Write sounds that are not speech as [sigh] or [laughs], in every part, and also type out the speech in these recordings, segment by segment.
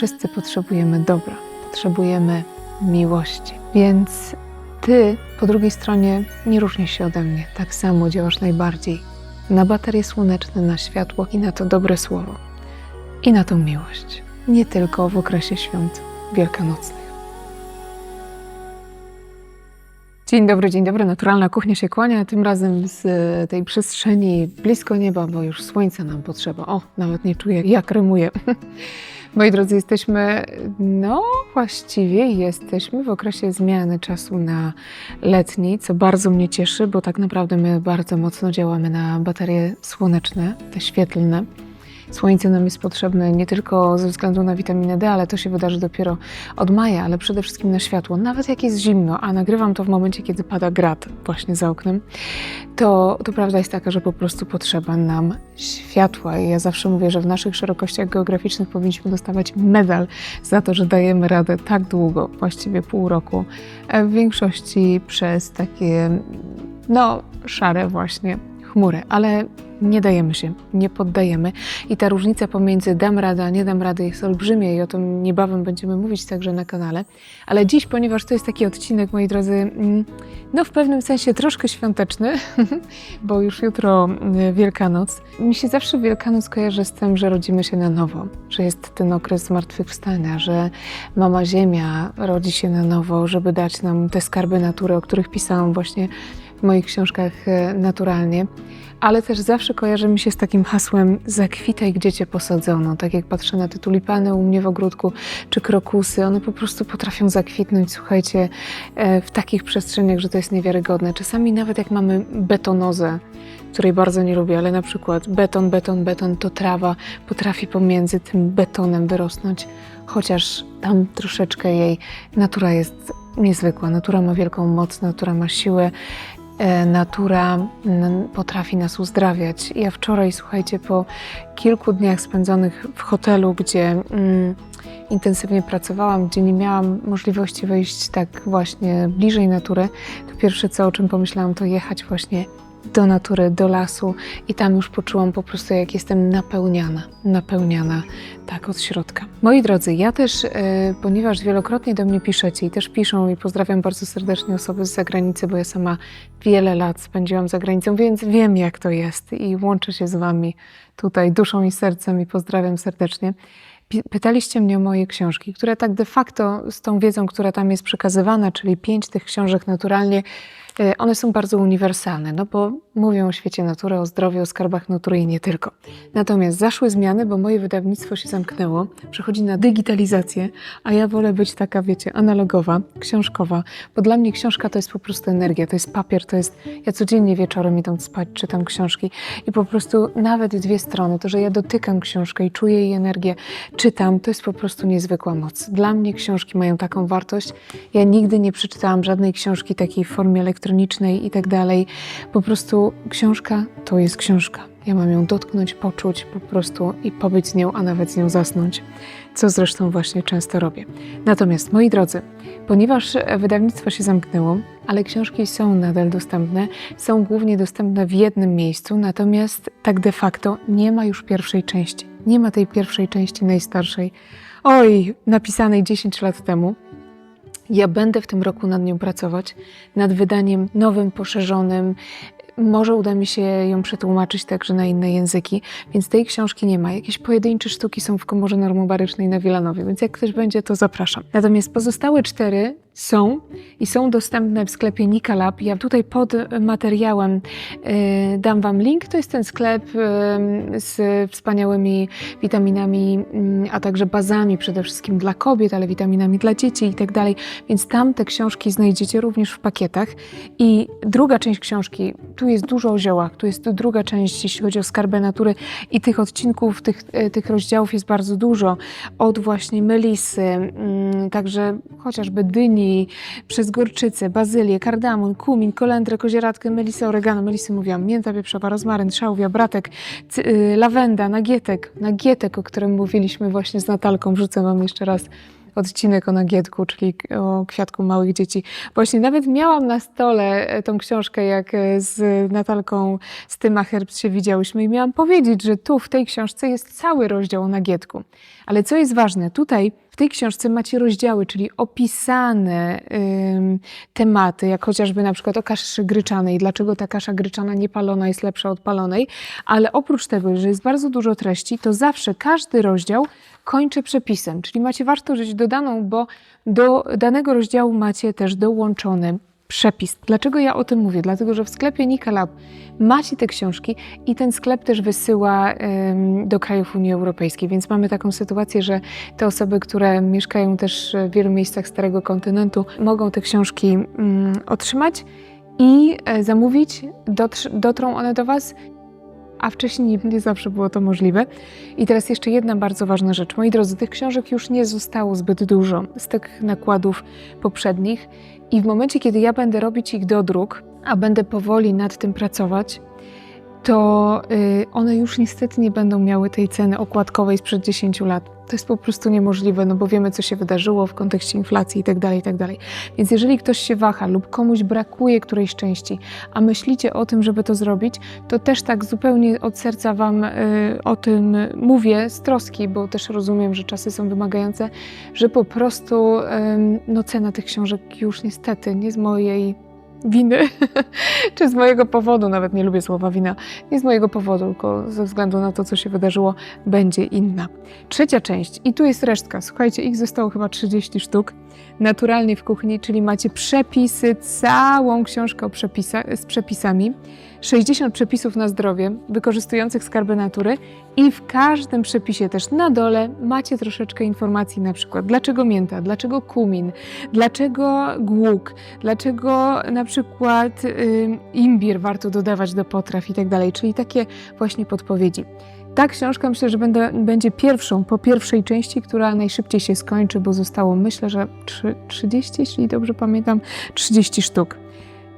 wszyscy potrzebujemy dobra, potrzebujemy miłości. Więc ty po drugiej stronie nie różnisz się ode mnie. Tak samo działasz najbardziej na baterie słoneczne, na światło i na to dobre słowo. I na tą miłość. Nie tylko w okresie świąt wielkanocnych. Dzień dobry, dzień dobry. Naturalna kuchnia się kłania, tym razem z e, tej przestrzeni blisko nieba, bo już słońca nam potrzeba. O, nawet nie czuję, jak rymuje. [laughs] Moi drodzy, jesteśmy, no właściwie jesteśmy w okresie zmiany czasu na letni, co bardzo mnie cieszy, bo tak naprawdę my bardzo mocno działamy na baterie słoneczne, te świetlne. Słońce nam jest potrzebne nie tylko ze względu na witaminę D, ale to się wydarzy dopiero od maja, ale przede wszystkim na światło. Nawet jak jest zimno, a nagrywam to w momencie, kiedy pada grad właśnie za oknem, to, to prawda jest taka, że po prostu potrzeba nam światła. I ja zawsze mówię, że w naszych szerokościach geograficznych powinniśmy dostawać medal za to, że dajemy radę tak długo, właściwie pół roku, e, w większości przez takie, no, szare właśnie chmury, ale nie dajemy się, nie poddajemy. I ta różnica pomiędzy dam radę, a nie dam rady jest olbrzymia i o tym niebawem będziemy mówić także na kanale. Ale dziś, ponieważ to jest taki odcinek, moi drodzy, mm, no w pewnym sensie troszkę świąteczny, [laughs] bo już jutro mm, Wielkanoc. Mi się zawsze Wielkanoc kojarzy z tym, że rodzimy się na nowo, że jest ten okres zmartwychwstania, że Mama Ziemia rodzi się na nowo, żeby dać nam te skarby natury, o których pisałam właśnie w moich książkach e, naturalnie, ale też zawsze kojarzy mi się z takim hasłem zakwitaj, gdzie cię posadzono. Tak jak patrzę na te tulipany u mnie w ogródku, czy krokusy, one po prostu potrafią zakwitnąć, słuchajcie, e, w takich przestrzeniach, że to jest niewiarygodne. Czasami nawet jak mamy betonozę, której bardzo nie lubię, ale na przykład beton, beton, beton, to trawa potrafi pomiędzy tym betonem wyrosnąć, chociaż tam troszeczkę jej natura jest niezwykła. Natura ma wielką moc, natura ma siłę, natura mm, potrafi nas uzdrawiać. Ja wczoraj, słuchajcie, po kilku dniach spędzonych w hotelu, gdzie mm, intensywnie pracowałam, gdzie nie miałam możliwości wejść tak właśnie bliżej natury, to pierwsze co, o czym pomyślałam, to jechać właśnie do natury, do lasu i tam już poczułam po prostu, jak jestem napełniana, napełniana tak od środka. Moi drodzy, ja też, e, ponieważ wielokrotnie do mnie piszecie i też piszą i pozdrawiam bardzo serdecznie osoby z zagranicy, bo ja sama wiele lat spędziłam za granicą, więc wiem jak to jest i łączę się z Wami tutaj duszą i sercem i pozdrawiam serdecznie. Pytaliście mnie o moje książki, które tak de facto z tą wiedzą, która tam jest przekazywana, czyli pięć tych książek naturalnie, one są bardzo uniwersalne, no bo mówią o świecie natury, o zdrowiu, o skarbach natury i nie tylko. Natomiast zaszły zmiany, bo moje wydawnictwo się zamknęło, przechodzi na digitalizację, a ja wolę być taka, wiecie, analogowa, książkowa, bo dla mnie książka to jest po prostu energia, to jest papier, to jest... Ja codziennie wieczorem idąc spać czytam książki i po prostu nawet dwie strony, to, że ja dotykam książkę i czuję jej energię, czytam, to jest po prostu niezwykła moc. Dla mnie książki mają taką wartość. Ja nigdy nie przeczytałam żadnej książki takiej w formie elektronicznej i tak dalej. Po prostu książka to jest książka. Ja mam ją dotknąć, poczuć po prostu i pobyć z nią, a nawet z nią zasnąć, co zresztą właśnie często robię. Natomiast, moi drodzy, ponieważ wydawnictwo się zamknęło, ale książki są nadal dostępne, są głównie dostępne w jednym miejscu, natomiast tak de facto nie ma już pierwszej części. Nie ma tej pierwszej części najstarszej, oj, napisanej 10 lat temu. Ja będę w tym roku nad nią pracować, nad wydaniem nowym, poszerzonym. Może uda mi się ją przetłumaczyć także na inne języki, więc tej książki nie ma. Jakieś pojedyncze sztuki są w komorze normobarycznej na Wilanowie, więc jak ktoś będzie, to zapraszam. Natomiast pozostałe cztery są i są dostępne w sklepie Nika Lab. Ja tutaj pod materiałem e, dam Wam link. To jest ten sklep e, z wspaniałymi witaminami, mm, a także bazami przede wszystkim dla kobiet, ale witaminami dla dzieci i tak dalej. Więc tam te książki znajdziecie również w pakietach. I druga część książki, tu jest dużo o ziołach, tu jest druga część, jeśli chodzi o skarbę natury i tych odcinków, tych, tych rozdziałów jest bardzo dużo. Od właśnie melisy, także chociażby dyni, przez gorczycę, bazylię, kardamon, kumin, kolendrę, kozieradkę, melisę, oregano, melisy mówiłam, mięta pieprzowa, rozmaryn, szałwia, bratek, y, lawenda, nagietek, nagietek, o którym mówiliśmy właśnie z Natalką, wrzucę Wam jeszcze raz odcinek o nagietku, czyli o kwiatku małych dzieci. Właśnie nawet miałam na stole e, tą książkę, jak e, z Natalką z Tyma Herbst się widziałyśmy i miałam powiedzieć, że tu w tej książce jest cały rozdział o nagietku. Ale co jest ważne, tutaj w tej książce macie rozdziały, czyli opisane ym, tematy, jak chociażby na przykład o kaszy gryczanej, dlaczego ta kasza gryczana niepalona jest lepsza od palonej, ale oprócz tego, że jest bardzo dużo treści, to zawsze każdy rozdział kończy przepisem, czyli macie wartość dodaną, bo do danego rozdziału macie też dołączony przepis. Dlaczego ja o tym mówię? Dlatego, że w sklepie Nikalab macie te książki i ten sklep też wysyła ym, do krajów Unii Europejskiej, więc mamy taką sytuację, że te osoby, które mieszkają też w wielu miejscach Starego Kontynentu, mogą te książki ym, otrzymać i e, zamówić, Dotr- dotrą one do Was a wcześniej nie, zawsze było to możliwe. I teraz jeszcze jedna bardzo ważna rzecz. Moi drodzy, tych książek już nie zostało zbyt dużo z tych nakładów poprzednich i w momencie, kiedy ja będę robić ich dodruk, a będę powoli nad tym pracować, to y, one już niestety nie będą miały tej ceny okładkowej sprzed 10 lat. To jest po prostu niemożliwe, no bo wiemy, co się wydarzyło w kontekście inflacji itd., itd. Więc jeżeli ktoś się waha lub komuś brakuje którejś części, a myślicie o tym, żeby to zrobić, to też tak zupełnie od serca Wam y, o tym mówię z troski, bo też rozumiem, że czasy są wymagające, że po prostu no, cena tych książek już niestety nie z mojej winy, [laughs] czy z mojego powodu, nawet nie lubię słowa wina, nie z mojego powodu, tylko ze względu na to, co się wydarzyło, będzie inna. Trzecia część, i tu jest resztka, słuchajcie, ich zostało chyba 30 sztuk, naturalnie w kuchni, czyli macie przepisy, całą książkę przepisa- z przepisami, 60 przepisów na zdrowie, wykorzystujących skarby natury i w każdym przepisie też na dole macie troszeczkę informacji, na przykład dlaczego mięta, dlaczego kumin, dlaczego głuk, dlaczego na przykład y, imbir warto dodawać do potraw i tak dalej, czyli takie właśnie podpowiedzi. Ta książka myślę, że będę, będzie pierwszą po pierwszej części, która najszybciej się skończy, bo zostało myślę, że trzy- 30, jeśli dobrze pamiętam, 30 sztuk.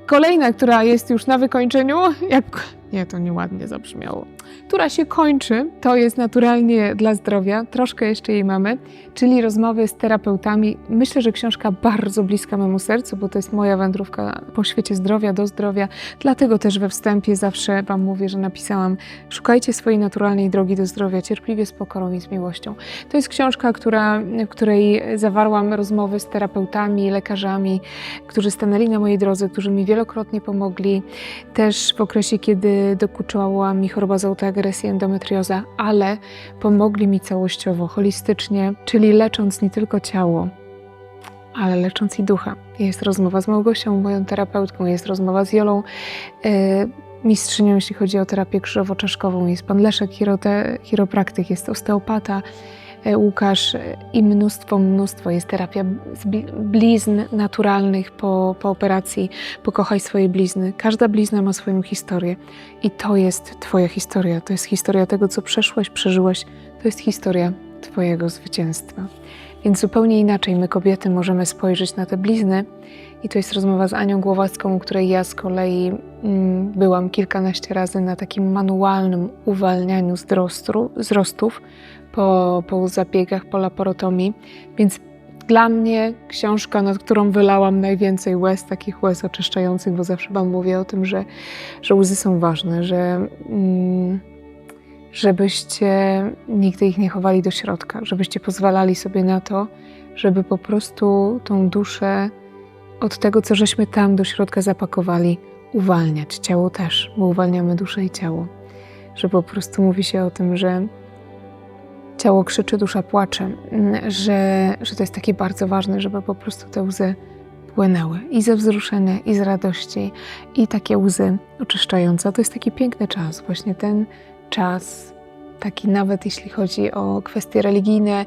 Kolejna, która jest już na wykończeniu, [laughs] jak nie, to nieładnie zabrzmiało, która się kończy, to jest naturalnie dla zdrowia, troszkę jeszcze jej mamy, czyli rozmowy z terapeutami. Myślę, że książka bardzo bliska memu sercu, bo to jest moja wędrówka po świecie zdrowia, do zdrowia. Dlatego też we wstępie zawsze Wam mówię, że napisałam: Szukajcie swojej naturalnej drogi do zdrowia, cierpliwie, z pokorą i z miłością. To jest książka, która, w której zawarłam rozmowy z terapeutami, lekarzami, którzy stanęli na mojej drodze, którzy mi wielokrotnie pomogli. Też w okresie, kiedy dokuczała mi choroba z autoagresji, endometrioza, ale pomogli mi całościowo, holistycznie, czyli lecząc nie tylko ciało, ale lecząc i ducha. Jest rozmowa z Małgosią, moją terapeutką, jest rozmowa z Jolą, yy, mistrzynią, jeśli chodzi o terapię krzyżowo-czaszkową. Jest pan Leszek, chirote, chiropraktyk, jest osteopata, Łukasz e, i mnóstwo, mnóstwo. Jest terapia z bli- blizn naturalnych po, po operacji. Pokochaj swoje blizny. Każda blizna ma swoją historię i to jest Twoja historia. To jest historia tego, co przeszłaś, przeżyłaś. To jest historia Twojego zwycięstwa. Więc zupełnie inaczej my, kobiety, możemy spojrzeć na te blizny. I to jest rozmowa z Anią Głowacką, u której ja z kolei mm, byłam kilkanaście razy na takim manualnym uwalnianiu zdrostru, wzrostów po, po zabiegach, po laporotomii. Więc dla mnie książka, nad którą wylałam najwięcej łez, takich łez oczyszczających, bo zawsze Wam mówię o tym, że, że łzy są ważne, że mm, żebyście nigdy ich nie chowali do środka, żebyście pozwalali sobie na to, żeby po prostu tą duszę od tego, co żeśmy tam do środka zapakowali, uwalniać. Ciało też, bo uwalniamy duszę i ciało. Że po prostu mówi się o tym, że ciało krzyczy, dusza płacze, mm, że, że to jest takie bardzo ważne, żeby po prostu te łzy płynęły i ze wzruszenia, i z radości, i takie łzy oczyszczające. To jest taki piękny czas, właśnie ten czas, taki nawet jeśli chodzi o kwestie religijne,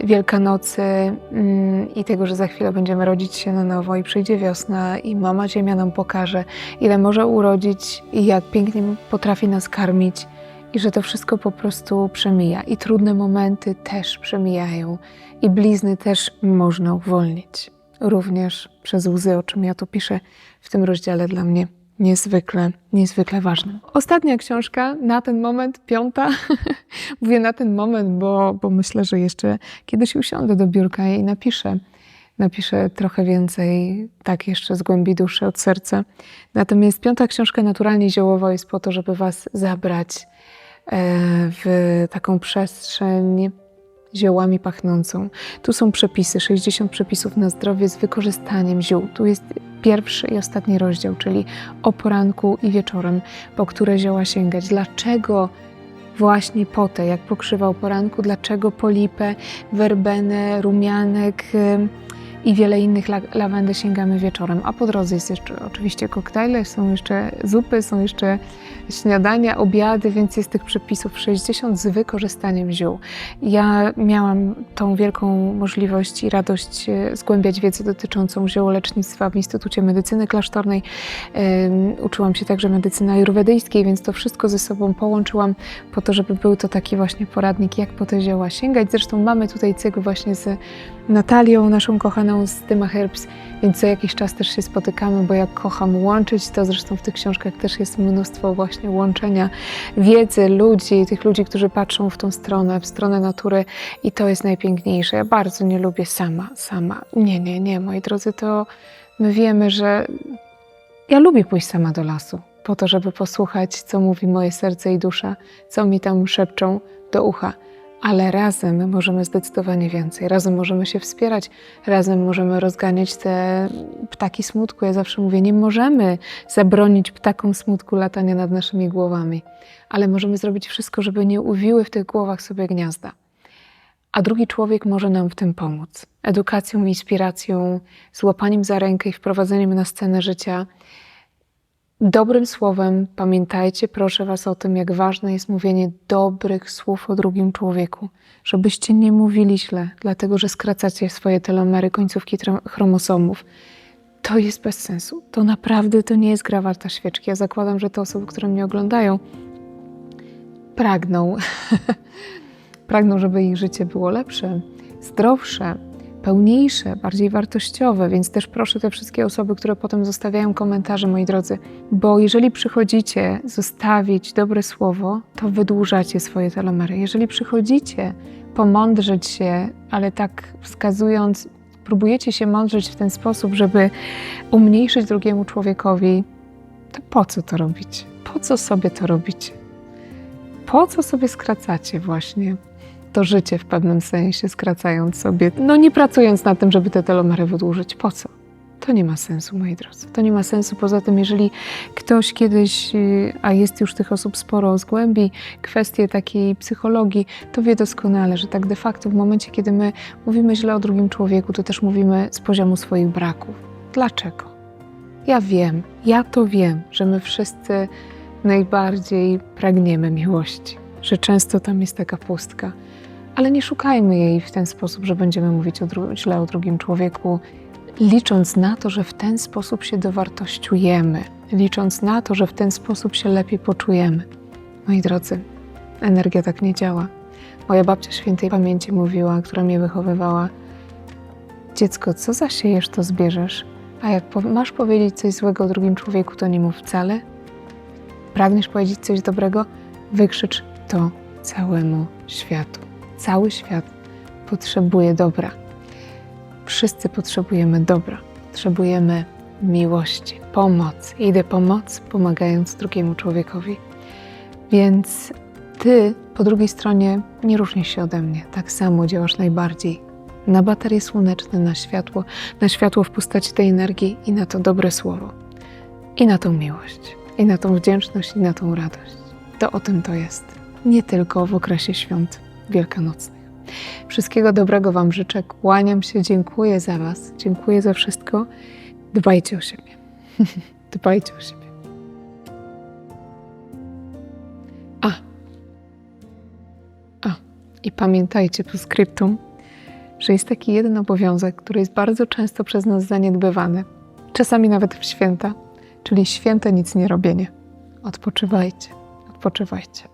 Wielkanocy mm, i tego, że za chwilę będziemy rodzić się na nowo i przyjdzie wiosna i mama Ziemia nam pokaże, ile może urodzić i jak pięknie potrafi nas karmić i że to wszystko po prostu przemija i trudne momenty też przemijają i blizny też można uwolnić. Również przez łzy, o czym ja tu piszę w tym rozdziale dla mnie niezwykle, niezwykle ważnym. Ostatnia książka na ten moment, piąta. [laughs] Mówię na ten moment, bo, bo myślę, że jeszcze kiedyś usiądę do biurka i napiszę. Napiszę trochę więcej, tak jeszcze z głębi duszy, od serca. Natomiast piąta książka Naturalnie Ziołowo jest po to, żeby Was zabrać w taką przestrzeń ziołami pachnącą. Tu są przepisy, 60 przepisów na zdrowie z wykorzystaniem ziół. Tu jest pierwszy i ostatni rozdział, czyli o poranku i wieczorem, po które zioła sięgać. Dlaczego właśnie po te, jak pokrzywał poranku, dlaczego polipę, werbenę, rumianek i wiele innych la- lawendy sięgamy wieczorem. A po drodze jest jeszcze oczywiście koktajle, są jeszcze zupy, są jeszcze śniadania, obiady, więc jest tych przepisów 60 z wykorzystaniem ziół. Ja miałam tą wielką możliwość i radość e, zgłębiać wiedzę dotyczącą ziołolecznictwa w Instytucie Medycyny Klasztornej. Uczyłam się także medycyny ajurwedyjskiej, więc to wszystko ze sobą połączyłam po to, żeby był to taki właśnie poradnik, jak po te zioła sięgać. Zresztą mamy tutaj cykl właśnie z Natalią, naszą kochaną z Tyma Herbs, więc co jakiś czas też się spotykamy, bo jak kocham łączyć, to zresztą w tych książkach też jest mnóstwo właśnie łączenia wiedzy, ludzi, tych ludzi, którzy patrzą w tą stronę, w stronę natury i to jest najpiękniejsze. Ja bardzo nie lubię sama, sama. Nie, nie, nie, moi drodzy, to my wiemy, że ja lubię pójść sama do lasu, po to, żeby posłuchać, co mówi moje serce i dusza, co mi tam szepczą do ucha. Ale razem my możemy zdecydowanie więcej. Razem możemy się wspierać, razem możemy rozganiać te ptaki smutku. Ja zawsze mówię, nie możemy zabronić ptakom smutku latania nad naszymi głowami, ale możemy zrobić wszystko, żeby nie uwiły w tych głowach sobie gniazda. A drugi człowiek może nam w tym pomóc. Edukacją, inspiracją, złapaniem za rękę i wprowadzeniem na scenę życia. Dobrym słowem, pamiętajcie proszę Was o tym, jak ważne jest mówienie dobrych słów o drugim człowieku. Żebyście nie mówili źle, dlatego że skracacie swoje telomery, końcówki chromosomów. To jest bez sensu. To naprawdę to nie jest gra warta świeczki. Ja zakładam, że te osoby, które mnie oglądają, pragną, [laughs] pragną, żeby ich życie było lepsze, zdrowsze, pełniejsze, bardziej wartościowe, więc też proszę te wszystkie osoby, które potem zostawiają komentarze, moi drodzy, bo jeżeli przychodzicie zostawić dobre słowo, to wydłużacie swoje telomery. Jeżeli przychodzicie pomądrzeć się, ale tak wskazując, próbujecie się mądrzeć w ten sposób, żeby umniejszyć drugiemu człowiekowi, to po co to robicie? Po co sobie to robicie? Po co sobie skracacie właśnie to życie w pewnym sensie, skracając sobie, no nie pracując nad tym, żeby te telomery wydłużyć? Po co? To nie ma sensu, moi drodzy. To nie ma sensu. Poza tym, jeżeli ktoś kiedyś, y, a jest już tych osób sporo, zgłębi kwestie takiej psychologii, to wie doskonale, że tak de facto w momencie, kiedy my mówimy źle o drugim człowieku, to też mówimy z poziomu swoich braków. Dlaczego? Ja wiem, ja to wiem, że my wszyscy najbardziej pragniemy miłości, że często tam jest taka pustka, ale nie szukajmy jej w ten sposób, że będziemy mówić o źle o drugim człowieku, licząc na to, że w ten sposób się dowartościujemy, licząc na to, że w ten sposób się lepiej poczujemy. Moi drodzy, energia tak nie działa. Moja babcia świętej pamięci mówiła, która mnie wychowywała: Dziecko, co zasiejesz, to zbierzesz. A jak masz powiedzieć coś złego o drugim człowieku, to nie mów wcale. Pragniesz powiedzieć coś dobrego? Wykrzycz to całemu światu. Cały świat potrzebuje dobra. Wszyscy potrzebujemy dobra. Potrzebujemy miłości, pomocy. Idę pomoc, pomagając drugiemu człowiekowi. Więc ty po drugiej stronie nie różnisz się ode mnie. Tak samo działasz najbardziej na baterie słoneczne, na światło, na światło w postaci tej energii i na to dobre słowo. I na tą miłość, i na tą wdzięczność, i na tą radość. To o tym to jest. Nie tylko w okresie świąt wielkanocnych. Wszystkiego dobrego Wam życzę. Kłaniam się, dziękuję za Was, dziękuję za wszystko. Dbajcie o siebie. [laughs] Dbajcie o siebie. A. A. I pamiętajcie po skryptum, że jest taki jeden obowiązek, który jest bardzo często przez nas zaniedbywany, czasami nawet w święta, czyli święte nic nie robienie. Odpoczywajcie, odpoczywajcie.